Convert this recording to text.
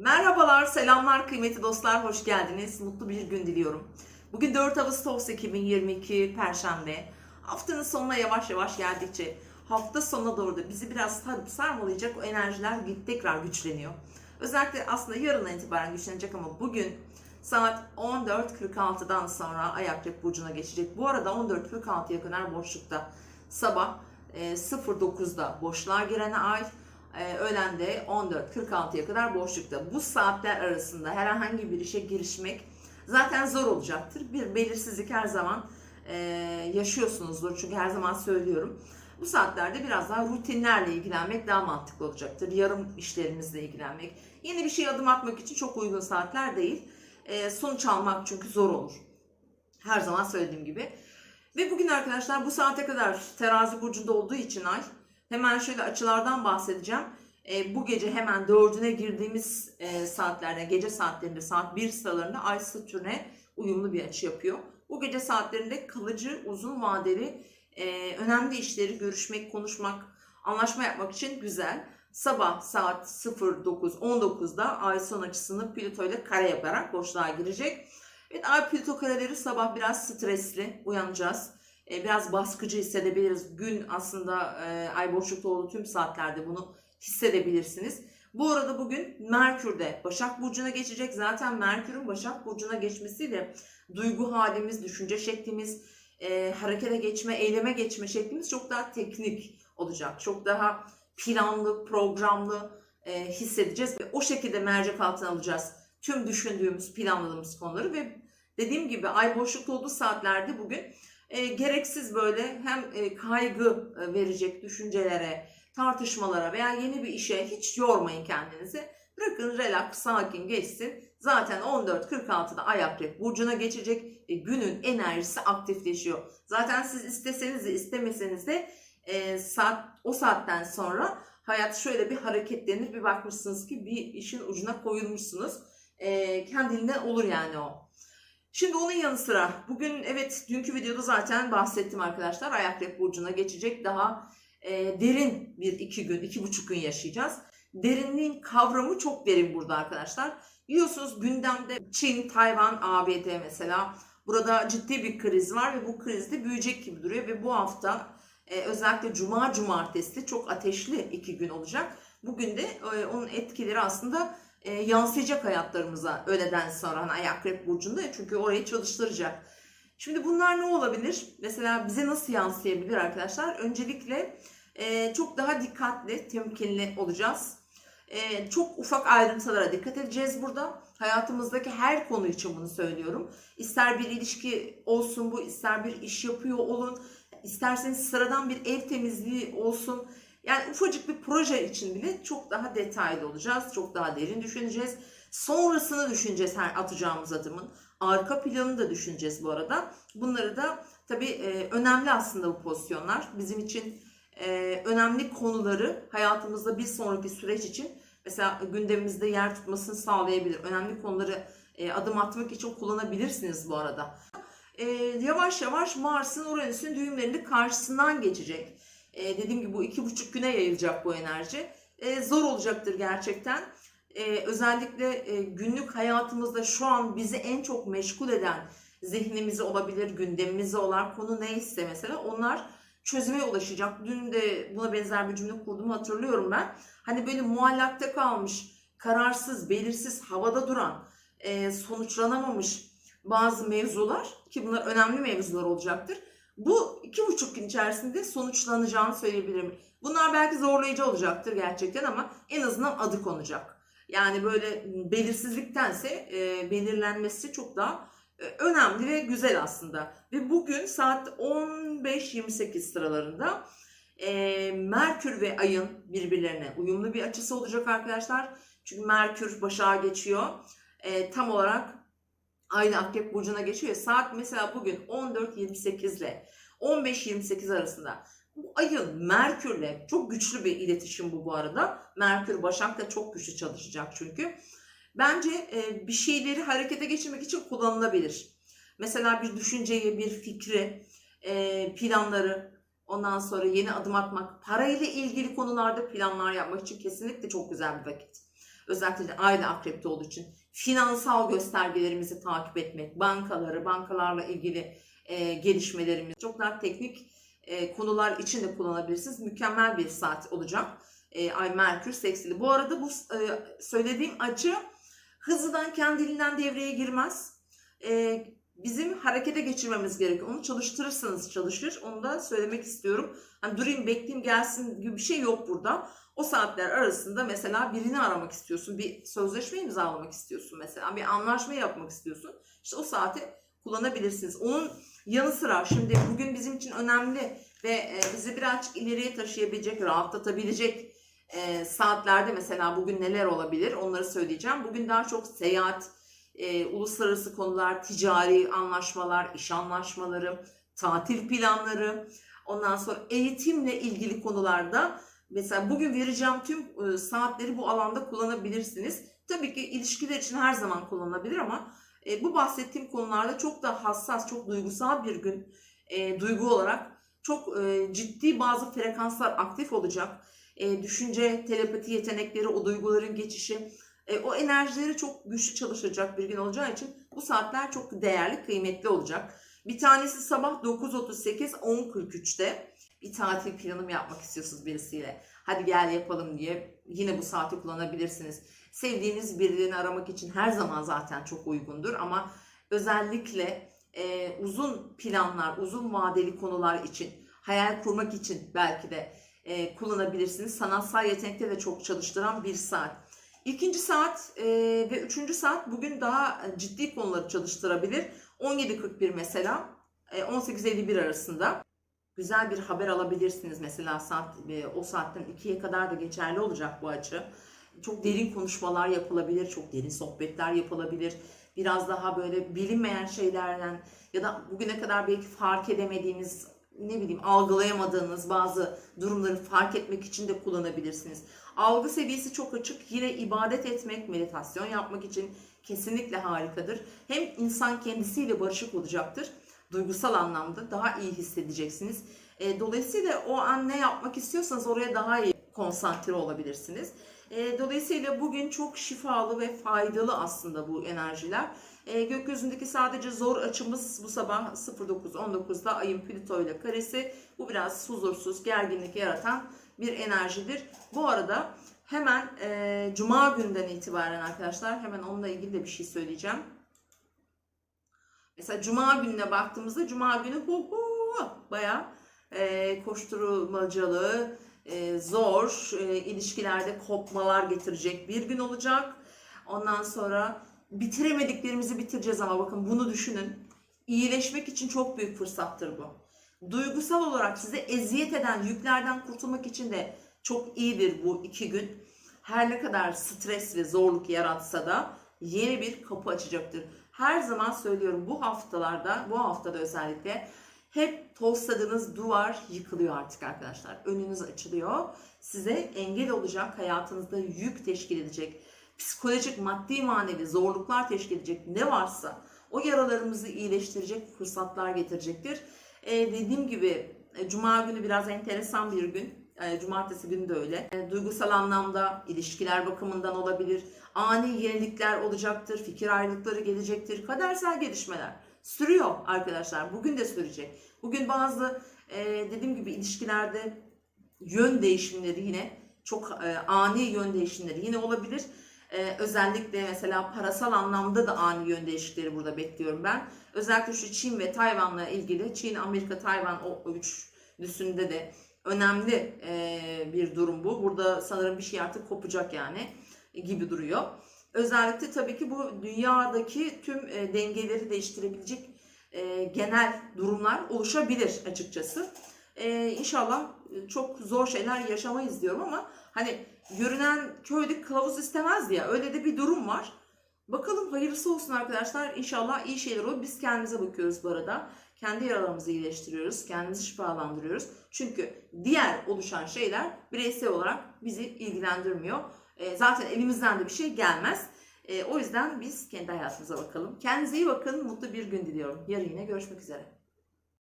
Merhabalar, selamlar kıymetli dostlar, hoş geldiniz. Mutlu bir gün diliyorum. Bugün 4 Ağustos 2022 Perşembe. Haftanın sonuna yavaş yavaş geldikçe hafta sonuna doğru da bizi biraz sarmalayacak o enerjiler tekrar güçleniyor. Özellikle aslında yarından itibaren güçlenecek ama bugün saat 14.46'dan sonra Ay Akrep Burcu'na geçecek. Bu arada 14.46'ya kadar boşlukta. Sabah e, 09'da boşluğa giren ay, e, öğlen de 14.46'ya kadar boşlukta. Bu saatler arasında herhangi bir işe girişmek zaten zor olacaktır. Bir belirsizlik her zaman e, yaşıyorsunuzdur. Çünkü her zaman söylüyorum. Bu saatlerde biraz daha rutinlerle ilgilenmek daha mantıklı olacaktır. Yarım işlerimizle ilgilenmek. Yeni bir şey adım atmak için çok uygun saatler değil. E, sonuç almak çünkü zor olur. Her zaman söylediğim gibi. Ve bugün arkadaşlar bu saate kadar terazi burcunda olduğu için ay hemen şöyle açılardan bahsedeceğim. E, bu gece hemen dördüne girdiğimiz e, saatlerde, gece saatlerinde saat 1 sıralarında ay Satürn'e uyumlu bir açı yapıyor. Bu gece saatlerinde kalıcı, uzun vadeli, e, önemli işleri görüşmek, konuşmak, anlaşma yapmak için güzel. Sabah saat 09.19'da ay son açısını Plüto ile kare yaparak boşluğa girecek. Evet ay Plüto kareleri sabah biraz stresli uyanacağız. E, biraz baskıcı hissedebiliriz. Gün aslında e, ay boşlukta olduğu tüm saatlerde bunu hissedebilirsiniz. Bu arada bugün Merkür de Başak Burcu'na geçecek. Zaten Merkür'ün Başak Burcu'na geçmesiyle duygu halimiz, düşünce şeklimiz, e, harekete geçme, eyleme geçme şeklimiz çok daha teknik olacak. Çok daha planlı, programlı e, hissedeceğiz ve o şekilde mercek altına alacağız tüm düşündüğümüz, planladığımız konuları ve dediğim gibi ay boşlukta olduğu saatlerde bugün e, gereksiz böyle hem e, kaygı e, verecek düşüncelere, tartışmalara veya yeni bir işe hiç yormayın kendinizi. Bırakın relax, sakin geçsin. Zaten 14.46'da Ay Akrep Burcu'na geçecek. E, günün enerjisi aktifleşiyor. Zaten siz isteseniz de istemeseniz de e, saat, o saatten sonra hayat şöyle bir hareketlenir. Bir bakmışsınız ki bir işin ucuna koyulmuşsunuz. E, kendinden olur yani o. Şimdi onun yanı sıra bugün evet dünkü videoda zaten bahsettim arkadaşlar. Ay Akrep Burcu'na geçecek daha e, derin bir iki gün, iki buçuk gün yaşayacağız. Derinliğin kavramı çok derin burada arkadaşlar. Biliyorsunuz gündemde Çin, Tayvan, ABD mesela. Burada ciddi bir kriz var ve bu kriz de büyüyecek gibi duruyor ve bu hafta e, özellikle Cuma, Cumartesi çok ateşli iki gün olacak. Bugün de e, onun etkileri aslında e, yansıyacak hayatlarımıza öğleden sonra hani Akrep Burcu'nda ya, çünkü orayı çalıştıracak. Şimdi bunlar ne olabilir? Mesela bize nasıl yansıyabilir arkadaşlar? Öncelikle e, çok daha dikkatli, temkinli olacağız. E, çok ufak ayrıntılara dikkat edeceğiz burada. Hayatımızdaki her konu için bunu söylüyorum. İster bir ilişki olsun bu, ister bir iş yapıyor olun, isterseniz sıradan bir ev temizliği olsun. Yani ufacık bir proje için bile çok daha detaylı olacağız. Çok daha derin düşüneceğiz. Sonrasını düşüneceğiz her atacağımız adımın. Arka planını da düşüneceğiz bu arada. Bunları da tabii e, önemli aslında bu pozisyonlar. Bizim için e, önemli konuları hayatımızda bir sonraki süreç için mesela gündemimizde yer tutmasını sağlayabilir. Önemli konuları e, adım atmak için kullanabilirsiniz bu arada. Yavaş yavaş Mars'ın Uranüs'ün düğümlerinin karşısından geçecek. E, dediğim gibi bu iki buçuk güne yayılacak bu enerji. E, zor olacaktır gerçekten. E, özellikle e, günlük hayatımızda şu an bizi en çok meşgul eden zihnimizi olabilir, gündemimizi olan konu neyse mesela onlar çözüme ulaşacak. Dün de buna benzer bir cümle kurduğumu hatırlıyorum ben. Hani böyle muallakta kalmış, kararsız, belirsiz, havada duran, e, sonuçlanamamış bazı mevzular ki bunlar önemli mevzular olacaktır. Bu iki buçuk gün içerisinde sonuçlanacağını söyleyebilirim. Bunlar belki zorlayıcı olacaktır gerçekten ama en azından adı konacak. Yani böyle belirsizliktense e, belirlenmesi çok daha e, önemli ve güzel aslında. Ve bugün saat 15.28 sıralarında e, Merkür ve Ay'ın birbirlerine uyumlu bir açısı olacak arkadaşlar. Çünkü Merkür başağa geçiyor. E, tam olarak aynı Akrep Burcu'na geçiyor. Saat mesela bugün 14.28 ile 15.28 arasında bu ayın Merkür'le çok güçlü bir iletişim bu bu arada. Merkür Başak'ta çok güçlü çalışacak çünkü. Bence e, bir şeyleri harekete geçirmek için kullanılabilir. Mesela bir düşünceyi, bir fikri, e, planları, ondan sonra yeni adım atmak, parayla ilgili konularda planlar yapmak için kesinlikle çok güzel bir vakit. Özellikle de aile akrepte olduğu için finansal göstergelerimizi takip etmek, bankaları, bankalarla ilgili e, gelişmelerimiz, çok daha teknik e, konular için de kullanabilirsiniz. Mükemmel bir saat olacak. E, Ay Merkür seksili. Bu arada bu e, söylediğim açı hızlıdan kendiliğinden devreye girmez. E, bizim harekete geçirmemiz gerekiyor. Onu çalıştırırsanız çalışır. Onu da söylemek istiyorum. Hani durayım bekleyeyim gelsin gibi bir şey yok burada. O saatler arasında mesela birini aramak istiyorsun. Bir sözleşme imzalamak istiyorsun mesela. Bir anlaşma yapmak istiyorsun. İşte o saati kullanabilirsiniz. Onun yanı sıra şimdi bugün bizim için önemli ve e, bizi birazcık ileriye taşıyabilecek, rahatlatabilecek e, saatlerde mesela bugün neler olabilir onları söyleyeceğim. Bugün daha çok seyahat, e, uluslararası konular, ticari anlaşmalar, iş anlaşmaları, tatil planları, ondan sonra eğitimle ilgili konularda mesela bugün vereceğim tüm e, saatleri bu alanda kullanabilirsiniz. Tabii ki ilişkiler için her zaman kullanılabilir ama e, bu bahsettiğim konularda çok da hassas, çok duygusal bir gün e, duygu olarak çok e, ciddi bazı frekanslar aktif olacak. Düşünce, telepati yetenekleri, o duyguların geçişi, o enerjileri çok güçlü çalışacak bir gün olacağı için bu saatler çok değerli, kıymetli olacak. Bir tanesi sabah 9.38, 10.43'te bir tatil planım yapmak istiyorsunuz birisiyle. Hadi gel yapalım diye yine bu saati kullanabilirsiniz. Sevdiğiniz birilerini aramak için her zaman zaten çok uygundur ama özellikle e, uzun planlar, uzun vadeli konular için, hayal kurmak için belki de e, kullanabilirsiniz. Sanatsal yetenekte de çok çalıştıran bir saat. İkinci saat e, ve üçüncü saat bugün daha ciddi konuları çalıştırabilir. 17.41 mesela, e, 18.51 arasında güzel bir haber alabilirsiniz. Mesela saat e, o saatten 2'ye kadar da geçerli olacak bu açı. Çok derin konuşmalar yapılabilir, çok derin sohbetler yapılabilir. Biraz daha böyle bilinmeyen şeylerden ya da bugüne kadar belki fark edemediğiniz, ne bileyim algılayamadığınız bazı durumları fark etmek için de kullanabilirsiniz. Algı seviyesi çok açık. Yine ibadet etmek, meditasyon yapmak için kesinlikle harikadır. Hem insan kendisiyle barışık olacaktır. Duygusal anlamda daha iyi hissedeceksiniz. E, dolayısıyla o an ne yapmak istiyorsanız oraya daha iyi konsantre olabilirsiniz. E, dolayısıyla bugün çok şifalı ve faydalı aslında bu enerjiler. E, gökyüzündeki sadece zor açımız bu sabah 09.19'da ayın Plüto ile karesi. Bu biraz huzursuz, gerginlik yaratan bir enerjidir. Bu arada hemen e, Cuma günden itibaren arkadaşlar hemen onunla ilgili de bir şey söyleyeceğim. Mesela Cuma gününe baktığımızda Cuma günü hu hu bayağı e, koşturmacalı, e, zor, e, ilişkilerde kopmalar getirecek bir gün olacak. Ondan sonra bitiremediklerimizi bitireceğiz ama bakın bunu düşünün. İyileşmek için çok büyük fırsattır bu. Duygusal olarak size eziyet eden yüklerden kurtulmak için de çok iyidir bu iki gün. Her ne kadar stres ve zorluk yaratsa da yeni bir kapı açacaktır. Her zaman söylüyorum bu haftalarda, bu haftada özellikle hep tosladığınız duvar yıkılıyor artık arkadaşlar. Önünüz açılıyor. Size engel olacak, hayatınızda yük teşkil edecek, psikolojik, maddi, manevi zorluklar teşkil edecek ne varsa o yaralarımızı iyileştirecek fırsatlar getirecektir. Ee, dediğim gibi e, Cuma günü biraz enteresan bir gün. E, Cumartesi günü de öyle. E, duygusal anlamda, ilişkiler bakımından olabilir. Ani yenilikler olacaktır, fikir ayrılıkları gelecektir, kadersel gelişmeler sürüyor arkadaşlar. Bugün de sürecek. Bugün bazı e, dediğim gibi ilişkilerde yön değişimleri yine çok ani yön değişimleri yine olabilir. E, özellikle mesela parasal anlamda da ani yön değişiklikleri burada bekliyorum ben. Özellikle şu Çin ve Tayvan'la ilgili Çin, Amerika, Tayvan o üçlüsünde de önemli e, bir durum bu. Burada sanırım bir şey artık kopacak yani gibi duruyor. Özellikle tabii ki bu dünyadaki tüm e, dengeleri değiştirebilecek e, genel durumlar oluşabilir açıkçası. E, inşallah çok zor şeyler yaşamayız diyorum ama hani görünen köyde kılavuz istemez ya öyle de bir durum var. Bakalım hayırlısı olsun arkadaşlar. İnşallah iyi şeyler olur. Biz kendimize bakıyoruz bu arada. Kendi yaralarımızı iyileştiriyoruz. Kendimizi şifalandırıyoruz. Çünkü diğer oluşan şeyler bireysel olarak bizi ilgilendirmiyor. E, zaten elimizden de bir şey gelmez. E, o yüzden biz kendi hayatımıza bakalım. Kendinize iyi bakın. Mutlu bir gün diliyorum. Yarın yine görüşmek üzere.